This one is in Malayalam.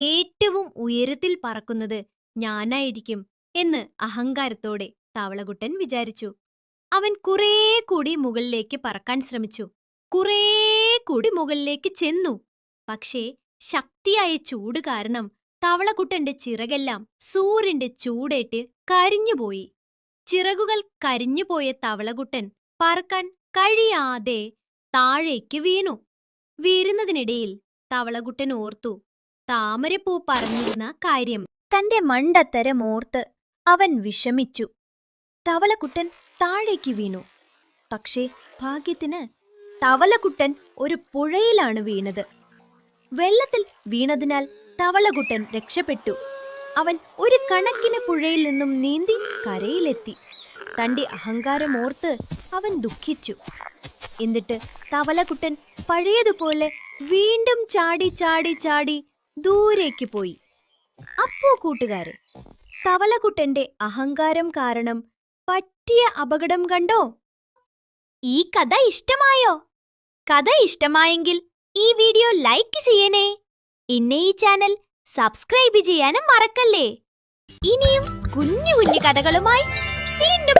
ഏറ്റവും ഉയരത്തിൽ പറക്കുന്നത് ഞാനായിരിക്കും എന്ന് അഹങ്കാരത്തോടെ തവളകുട്ടൻ വിചാരിച്ചു. അവൻ കുറേ കൂടി മുകളിലേക്ക് പറക്കാൻ ശ്രമിച്ചു. കുറേ കൂടി മുകളിലേക്ക് ചെന്നു. പക്ഷേ ശക്തിയായ ചൂട് കാരണം തവളകുട്ടന്റെ ചിറകെല്ലാം സൂര്യന്റെ ചൂടേറ്റ് കരിഞ്ഞുപോയി. ചിറകുകൾ കരിഞ്ഞുപോയ തവളകുട്ടൻ പറക്കാൻ കഴിയാതെ താഴേക്ക് വീണു. വീരുന്നതിനിടയിൽ തവളകുട്ടൻ ഓർത്തു താമരപ്പൂ പറഞ്ഞിരുന്ന കാര്യം. തന്റെ മണ്ടത്തരമോർത്ത് അവൻ വിഷമിച്ചു. തവളക്കുട്ടൻ താഴേക്ക് വീണു. പക്ഷേ ഭാഗ്യത്തിന് തവളക്കുട്ടൻ ഒരു പുഴയിലാണ് വീണത്. വെള്ളത്തിൽ വീണതിനാൽ തവളകുട്ടൻ രക്ഷപ്പെട്ടു. അവൻ ഒരു കണക്കിന് പുഴയിൽ നിന്നും നീന്തി കരയിലെത്തി. തന്റെ അഹങ്കാരമോർത്ത് അവൻ ദുഃഖിച്ചു. എന്നിട്ട് തവളക്കുട്ടൻ പഴയതുപോലെ വീണ്ടും ചാടി ചാടി ചാടി ദൂരേക്ക് പോയി. അപ്പോ കൂട്ടുകാരെ തവളക്കുട്ടന്റെ അഹങ്കാരം കാരണം പറ്റിയ അപകടം കണ്ടോ? ഈ കഥ ഇഷ്ടമായോ? കഥ ഇഷ്ടമായെങ്കിൽ ഈ വീഡിയോ ലൈക്ക് ചെയ്യണേ. ഇന്നെ ഈ ചാനൽ സബ്സ്ക്രൈബ് ചെയ്യാനും മറക്കല്ലേ. ഇനിയും കുഞ്ഞു കുഞ്ഞു കഥകളുമായി വീണ്ടും